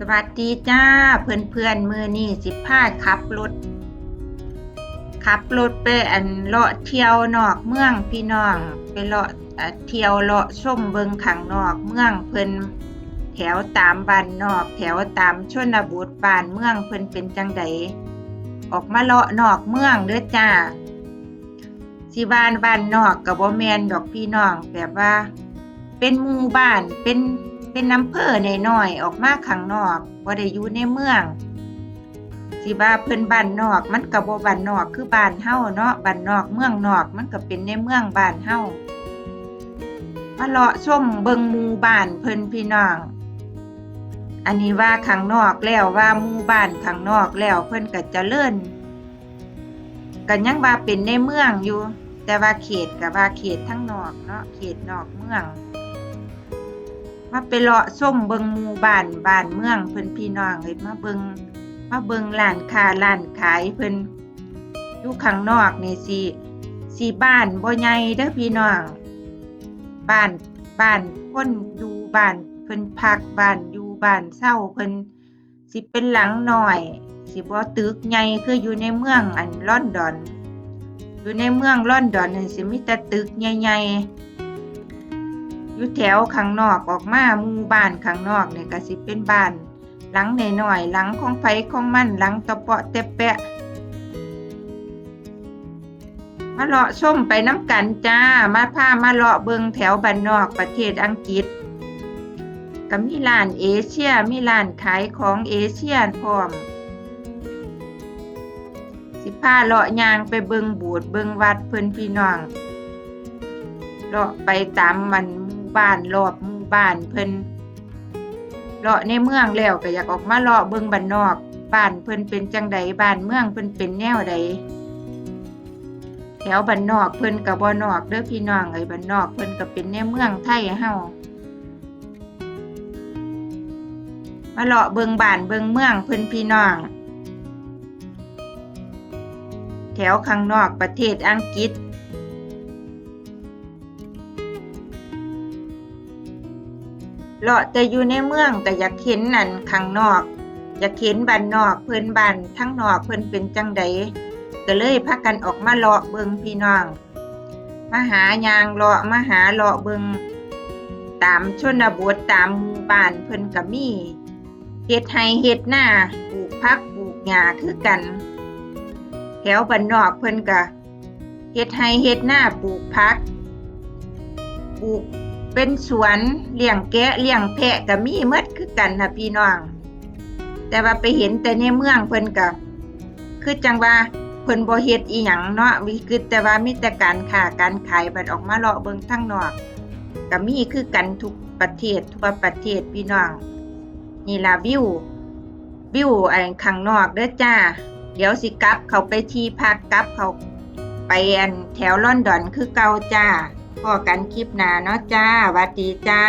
สวัสดีจ้าเพื่อนเพื่อนมือนี่สิพาขับรถขับรถไปอันเลาะเที่ยวนอกเมืองพี่น้องไปเลาะเที่ยวเลาะชมเบิงขังนอกเมืองเพิ่นแถวตามบ้านนอก แถวตามชนบทบ้านเมืองเพิ่นเป็นจังใดออกมาเลาะนอกเมืองเด้อจ้าสิบ้านบ้านนอกก็บ่แมนดอกพี่น้องแบบว่า เป็นหมู่บ้านเป็น เป็นอำเภอในน้อยออกมาข้างนอกบ่ได้อยู่ในเมืองสิว่าเพิ่นบ้านนอก มันก็บ่บ้านนอกคือบ้านเฮาเนาะบ้านนอกเมืองนอกมันก็เป็นในเมืองบ้านเฮามาเลาะชมเบิงหมู่บ้านเพิ่นพี่น้อง อันนี้ว่าข้างนอกแล้วว่าหมู่บ้านข้างนอกแล้วเพิ่นก็เจริญก็ยังว่าเป็นในเมืองอยู่ แต่ว่าเขตก็ว่าเขตทั้งนอกเนาะเขตนอกเมือง มาไปเลาะส้มเบิงหมู่บ้านบ้านเมืองเพิ่นพี่น้องเอ้ยมาเบิงมาเบิงร้านค้าร้านขายเพิ่นอยู่ข้างนอกนี่สิสิบ้านบ่ใหญ่เด้อพี่น้องบ้านบ้านคนอยู่บ้านเพิ่นพักบ้านอยู่บ้านเช่าเพิ่นสิเป็นหลังหน้อย สิบ่ตึกใหญ่คืออยู่ในเมืองอันลอนดอน อยู่ในเมืองลอนดอนนี่สิมีแต่ตึกใหญ่ๆ อยู่แถวข้างนอกออกมาหมู่บ้านข้างนอกเนี่ยก็สิเป็นบ้านหลังหน้อยๆหลังของไผของมันหลังตะเปาะเตะแปะมาเลาะชมไปน้ำกันจ้า มาพามาเลาะเบิงแถวบ้านนอกประเทศอังกฤษก็มีร้านเอเชียมีร้านขายของเอเชียพร้อม สิพาเลาะยางไปเบิงบูดเบิงวัดเพิ่นพี่น้องเลาะไปตามมัน บ้านรอบหมู่บ้านเพิ่นเลาะในเมืองแล้วก็อยากออกมาเลาะเบิ่งบ้านนอกบ้านเพิ่นเป็นจังใดบ้านเมืองเพิ่นเป็นแนวใดแถวบ้านนอกเพิ่นก็บ่นอกเด้อพี่น้องเอ้ยบ้านนอกเพิ่นก็เป็นในเมืองไทยเฮามาเลาะเบิ่งบ้านเบิ่งเมืองเพิ่นพี่น้อง แถวข้างนอกประเทศอังกฤษ เลาะแต่อยู่ในเมืองแต่อยากเห็นนั่นข้างนอก อยากเห็นบ้านนอกเพิ่นบ้านทั้งนอกเพิ่นเป็นจังใดก็เลยพากันออกมาเลาะเบิงพี่น้องมาหายางเลาะมาหาเลาะเบิงตามชนบทตามหมู่บ้านเพิ่นก็มีเฮ็ดไร่เฮ็ดนาปลูกผักปลูกหญ้าคือกัน แถวบ้านนอกเพิ่นก็เฮ็ดไร่เฮ็ดนาปลูกผักปลูก เป็นสวนเลี้ยงแกะเลี้ยงแพะก็มีหมดคือกันนะพี่น้อง แต่ว่าไปเห็นแต่ในเมืองเพิ่นก็คือจังว่าเพิ่นบ่เฮ็ดอีหยังเนาะมีคือแต่ว่ามีแต่การค้าการขายบัดออกมาเลาะเบิ่งทางนอกก็มีคือกันทุกประเทศทั่วประเทศพี่น้อง นี่ล่ะวิว วิวอันข้างนอกเด้อจ้า เดี๋ยวสิกลับเขาไปที่พักกลับเขาไปอันแถวลอนดอนคือเก่าจ้า พ่อกันคลิปหน้าเนาะจ้าหวัดดีจ้า